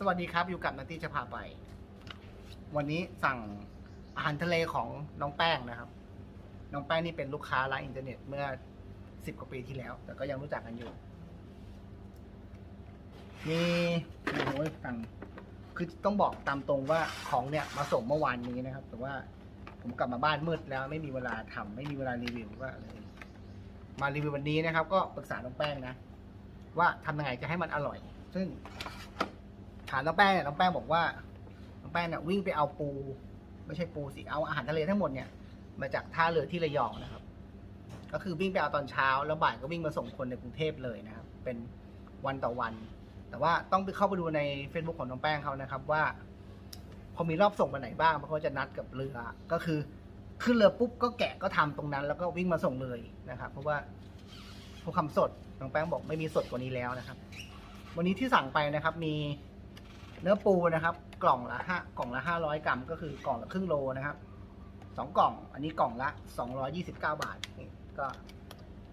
สวัสดีครับอยู่กับนัตตี้จะพาไป วันนี้สั่งอาหารทะเลของน้องแป้งนะครับ น้องแป้งนี่เป็นลูกค้าร้านอินเทอร์เน็ตเมื่อสิบกว่าปีที่แล้ว แต่ก็ยังรู้จักกันอยู่ มีโอ้ยสั่งคือต้องบอกตามตรงว่าของเนี่ยมาส่งเมื่อวานนี้นะครับ แต่ว่าผมกลับมาบ้านมืดแล้ว ไม่มีเวลาทำไม่มีเวลารีวิวก็เลยมารีวิววันนี้นะครับ ก็ปรึกษาน้องแป้งนะ ว่าทำยังไงจะให้มันอร่อย ซึ่ง ถามน้องแป้งเนี่ยน้องแป้งบอกว่าน้องแป้งเนี่ยวิ่งไปเอาปู ไม่ใช่ปูสิเอาอาหารทะเลทั้งหมดเนี่ยมาจากท่าเรือที่ระยองนะครับ ก็คือวิ่งไปเอาตอนเช้า แล้วบ่ายก็วิ่งมาส่งคนในกรุงเทพเลยนะครับ เป็นวันต่อวัน แต่ว่าต้องไปเข้าไปดูใน Facebook ของน้องแป้งเขานะครับว่าพอมีรอบส่งไปไหนบ้างเพราะเขาจะนัดกับเรือก็คือขึ้นเรือปุ๊บก็แกะก็ทำตรงนั้น แล้วก็วิ่งมาส่งเลยนะครับ เพราะว่าพวกคำสดน้องแป้งบอกไม่มีสดกว่านี้แล้วนะครับ วันนี้ที่สั่งไปนะครับมี เนื้อปูนะครับ กล่องละห้ากล่องละห้าร้อยกรัม ก็คือกล่องละครึ่งโลนะครับสองกล่อง อันนี้กล่องละสองร้อยี่สิบเก้าบาทนี่ก็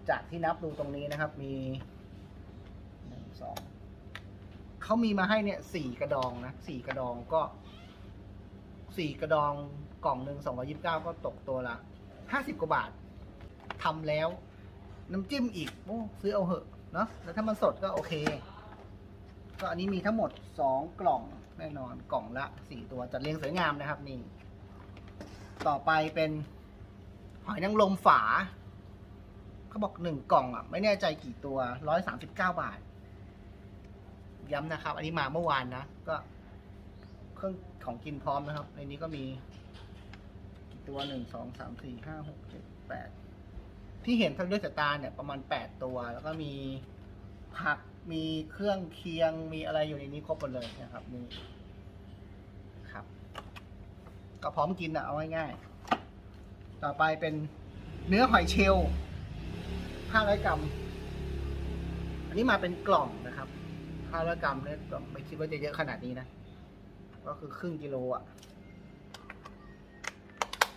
จากที่นับดูตรงนี้นะครับ มีหนึ่งสองเขามีมาให้เนี่ยสี่กระดองนะสี่กระดองก็สี่กระดองกล่องหนึ่งสองร้อยิบเก้าก็ตกตัวละห้าสิบกว่าบาททำแล้ว น้ำจิ้มอีกโอ้ซื้อเอาเหอะเนาะแล้วถ้ามันสดก็โอเค ก็อันนี้มีทั้งหมดสองกล่องแน่นอนกล่องละสี่ตัวจัดเรียงสวยงามนะครับนี่ ต่อไปเป็นหอยนางรมฝาเขาบอกหนึ่งกล่องอะ ไม่แน่ใจกี่ตัวร้อยสามสิบเก้าบาท ย้ำนะครับ อันนี้มาเมื่อวานนะ ก็เครื่องของกินพร้อมนะครับ ในนี้ก็มี กี่ตัวหนึ่งสองสามสี่ห้าหกเจ็ดแปดที่เห็นทางด้วยสายตาเนี่ยประมาณแปดตัว แล้วก็มี ผักมีเครื่องเคียงมีอะไรอยู่ในนี้ครบหมดเลยนะครับนี่ครับ ก็พร้อมกินอะเอาง่ายๆต่อไปเป็นเนื้อหอยเชลล์500 กรัม อันนี้มาเป็นกล่องนะครับ500กรัมเนี่ยก็ไม่คิดว่าจะเยอะขนาดนี้นะ ก็คือครึ่งกิโลอะ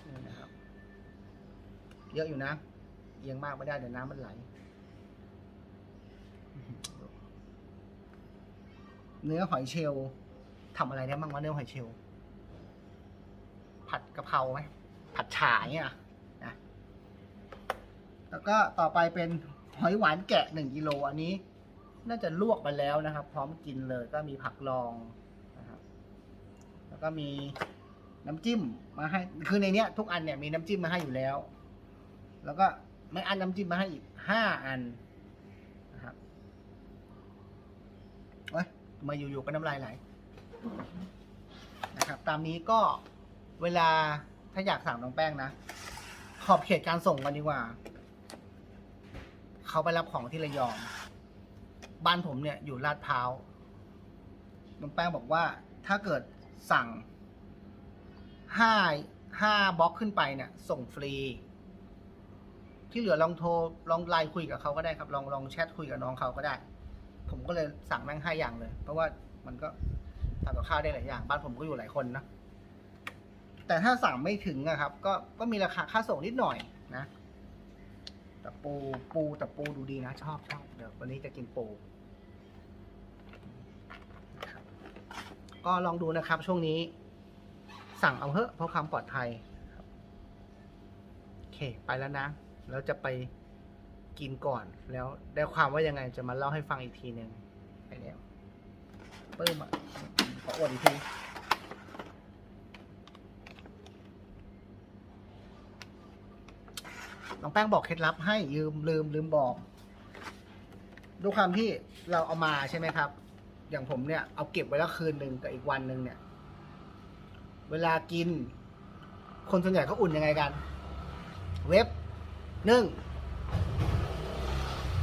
นี่นะครับ เยอะอยู่นะเอียงมากไม่ได้เดี๋ยวน้ำมันไหล เนื้อหอยเชลล์ทำอะไรได้บ้างวะเนื้อหอยเชลล์ผัดกะเพราไหมผัดฉ่าเนี่ยนะแล้วก็ต่อไปเป็นหอยหวานแกะหนึ่งกิโลอันนี้ น่าจะลวกไปแล้วนะครับ พร้อมกินเลยก็มีผักรองนะครับ แล้วก็มีน้ำจิ้มมาให้ คือในเนี้ย ทุกอันเนี่ยมีน้ำจิ้มมาให้อยู่แล้ว แล้วก็ไม่อันน้ำจิ้มมาให้อีกห้าอันนะครับเอ้ย มาอยู่ๆก็น้ำลายไหลนะครับ ตามนี้ก็เวลาถ้าอยากสั่งน้องแป้งนะ ขอบเขตการส่งกันดีกว่า เขาไปรับของที่ระยอง บ้านผมเนี่ยอยู่ลาดพร้าว น้องแป้งบอกว่าถ้าเกิดสั่งห้าห้าบล็อกขึ้นไปเนี่ยส่งฟรี ที่เหลือลองโทรลองไลน์คุยกับเขาก็ได้ครับ ลองลองแชทคุยกับน้องเขาก็ได้ ผมก็เลยสั่งแม่งห้าอย่างเลย เพราะว่ามันก็ทำกับข้าวได้หลายอย่าง บ้านผมก็อยู่หลายคนนะ แต่ถ้าสั่งไม่ถึงนะครับ ก็ก็มีราคาค่าส่งนิดหน่อยนะแต่ปูปูแต่ปูดูดีนะ ชอบชอบเดี๋ยววันนี้จะกินปูก็ลองดูนะครับ ช่วงนี้ สั่งเอาเถอะเพราะความปลอดภัยโอเค ไปแล้วนะ แล้วจะไป กินก่อนแล้วได้ความว่ายังไงจะมาเล่าให้ฟังอีกทีหนึ่งไปแล้วปึ้มอะขออวดอีกทีน้องแป้งบอกเคล็ดลับให้ยืมลืมลืมบอกด้วยความที่เราเอามาใช่ไหมครับ อย่างผมเนี่ยเอาเก็บไว้แล้วคืนหนึ่งกับอีกวันหนึ่งเนี่ย เวลากิน คนส่วนใหญ่เขาอุ่นยังไงกัน เว็บนึ่ง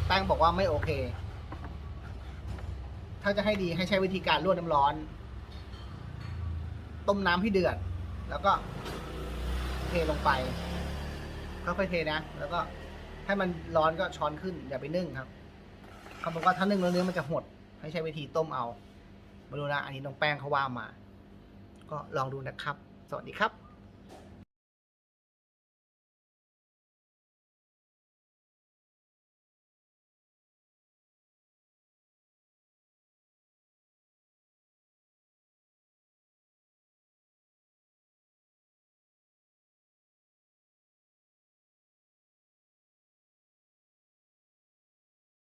แป้งบอกว่าไม่โอเค ถ้าจะให้ดีให้ใช้วิธีการลวกน้ำร้อน ต้มน้ำให้เดือด แล้วก็เทลงไปค่อยๆเทนะ แล้วก็ให้มันร้อนก็ช้อนขึ้น อย่าไปนึ่งครับเขาบอกว่าถ้านึ่งแล้วเนื้อมันจะหด ให้ใช้วิธีต้มเอาไม่รู้นะ อันนี้น้องแป้งเขาว่ามา ก็ลองดูนะครับ สวัสดีครับ